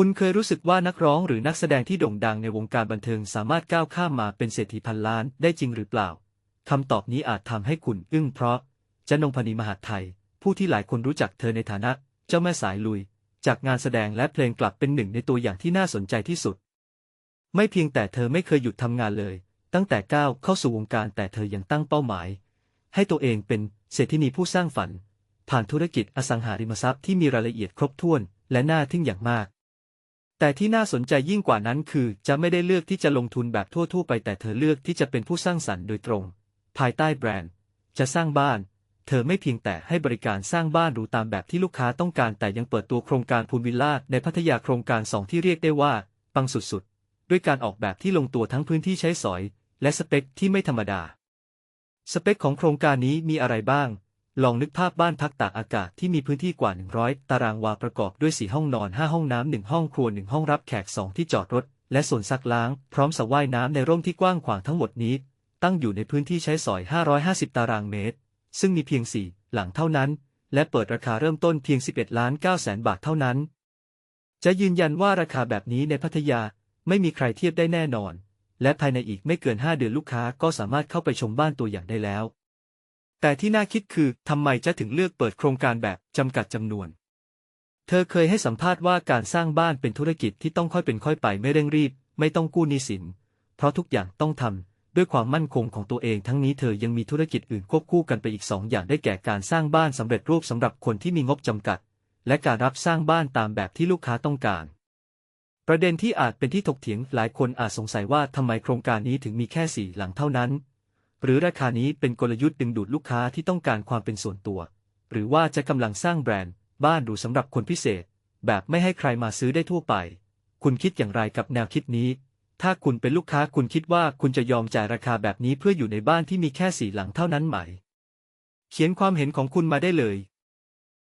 คุณเคยรู้สึกว่านักร้องหรือนักแสดงที่โด่งดังในวงการบันเทิงสามารถก้าวข้ามมาเป็นเศรษฐีพันล้านได้จริงหรือเปล่า คำตอบนี้อาจทำให้คุณอึ้งเพราะจนงพนีมหาไทย ผู้ที่หลายคนรู้จักเธอในฐานะ เจ้าแม่สายลุย จากงานแสดงและเพลงกลับเป็นหนึ่งในตัวอย่างที่น่าสนใจที่สุด ไม่เพียงแต่เธอไม่เคยหยุดทำงานเลย ตั้งแต่ก้าวเข้าสู่วงการแต่เธอยังตั้งเป้าหมาย ให้ตัวเองเป็นเศรษฐินีผู้สร้างฝัน ผ่านธุรกิจอสังหาริมทรัพย์ที่มีรายละเอียดครบถ้วน และน่าทึ่งอย่างมาก แต่ที่น่าสนใจยิ่งกว่านั้นคือ จะไม่ได้เลือกที่จะลงทุนแบบทั่วๆ ไปแต่เธอเลือกที่จะเป็นผู้สร้างสรรค์โดยตรง ภายใต้แบรนด์ จะสร้างบ้าน เธอไม่เพียงแต่ให้บริการสร้างบ้านหรูตามแบบที่ลูกค้าต้องการแต่ยังเปิดตัวโครงการพูลวิลล่าในพัทยาโครงการสองที่เรียกได้ว่า ปังสุดๆ ด้วยการออกแบบที่ลงตัวทั้งพื้นที่ใช้สอย และสเปคที่ไม่ธรรมดา สเปคของโครงการนี้มีอะไรบ้าง ลองนึกภาพบ้านพักตากอากาศที่มีพื้นที่กว่า 100 ตารางวาประกอบด้วย 4 ห้องนอน 5 ห้องน้ำ 1 ห้องครัว 1 ห้องรับแขก 2 ที่จอดรถ และส่วนซักล้าง พร้อมสระว่ายน้ำในร่มที่กว้างขวางทั้งหมดนี้ ตั้งอยู่ในพื้นที่ใช้สอย 550 ตารางเมตร ซึ่งมีเพียง 4 หลังเท่านั้น และเปิดราคาเริ่มต้นเพียง 11ล้าน9แสนบาทเท่านั้น จะยืนยันว่าราคาแบบนี้ในพัทยาไม่มีใครเทียบได้แน่นอน และภายในอีกไม่เกิน 5 เดือนลูกค้าก็สามารถเข้าไปชมบ้านตัวอย่างได้แล้ว แต่ที่น่าคิดคือทำไมจะถึงเลือกเปิดโครงการแบบจำกัดจำนวน เธอเคยให้สัมภาษณ์ว่าการสร้างบ้านเป็นธุรกิจที่ต้องค่อยเป็นค่อยไปไม่เร่งรีบ ไม่ต้องกู้หนี้สิน เพราะทุกอย่างต้องทำด้วยความมั่นคงของตัวเองทั้งนี้เธอยังมีธุรกิจอื่นควบคู่กันไปอีกสองอย่างได้แก่การสร้างบ้านสำเร็จรูปสำหรับคนที่มีงบจำกัด และการรับสร้างบ้านตามแบบที่ลูกค้าต้องการประเด็นที่อาจเป็นที่ถกเถียงหลายคนอาจสงสัยว่าทำไมโครงการนี้ถึงมีแค่สี่หลังเท่านั้น หรือราคานี้เป็นกลยุทธ์ดึงดูดลูกค้าที่ต้องการความเป็นส่วนตัว หรือว่าจะกำลังสร้างแบรนด์ บ้านหรูสำหรับคนพิเศษ แบบไม่ให้ใครมาซื้อได้ทั่วไป คุณคิดอย่างไรกับแนวคิดนี้ ถ้าคุณเป็นลูกค้าคุณคิดว่าคุณจะยอมจ่ายราคาแบบนี้เพื่ออยู่ในบ้านที่มีแค่สี่หลังเท่านั้นไหม เขียนความเห็นของคุณมาได้เลย